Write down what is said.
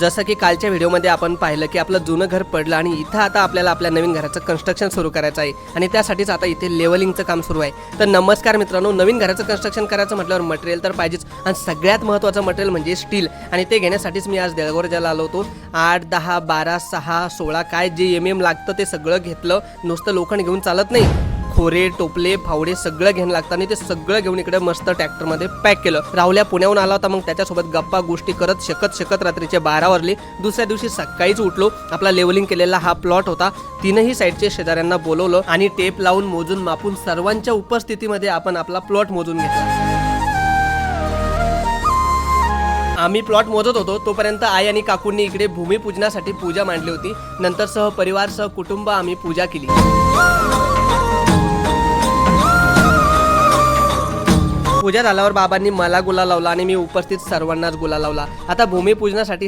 जसं की कालच्या व्हिडिओमध्ये आपण पाहिलं की आपलं जुनं घर पडलं आणि इथं आता आपल्याला आपल्या नवीन घराचं कन्स्ट्रक्शन सुरू करायचं आहे. आणि त्यासाठीच आता इथे लेवलिंगचं काम सुरू आहे. तर नमस्कार मित्रांनो नवीन घराचं कन्स्ट्रक्शन करायचं म्हटल्यावर मटेरियल तर पाहिजेच. आणि सगळ्यात महत्त्वाचं मटेरियल म्हणजे स्टील आणि ते घेण्यासाठीच मी आज देळगोरजाला आलो होतो. आठ दहा बारा सहा सोळा काय जे एम एम लागतं ते सगळं घेतलं. नुसतं लोखंड घेऊन चालत नाही. खोरे टोपले फावडे सगळं घ्यायला लागतं आणि ते सगळं घेऊन इकडे मस्त ट्रॅक्टरमध्ये पॅक केलं. राहुल्या पुण्याहून आला होता मग त्याच्यासोबत गप्पा गोष्टी करत शकत शकत रात्रीचे बारा वाजले. दुसऱ्या दिवशी सकाळीच उठलो. आपला लेवलिंग केलेला हा प्लॉट होता. तीनही साईडचे शेजाऱ्यांना बोलवलं आणि टेप लावून मोजून मापून सर्वांच्या उपस्थितीमध्ये आपण आपला प्लॉट मोजून घेतला. आम्ही प्लॉट मोजत होतो. तोपर्यंत आई आणि काकूंनी इकडे भूमिपूजनासाठी पूजा मांडली होती. नंतर सह परिवार सह कुटुंब आम्ही पूजा केली. पूजा झाल्यावर बाबांनी मला गुला लावला आणि मी उपस्थित सर्वांनाच गुला लावला. आता भूमिपूजनासाठी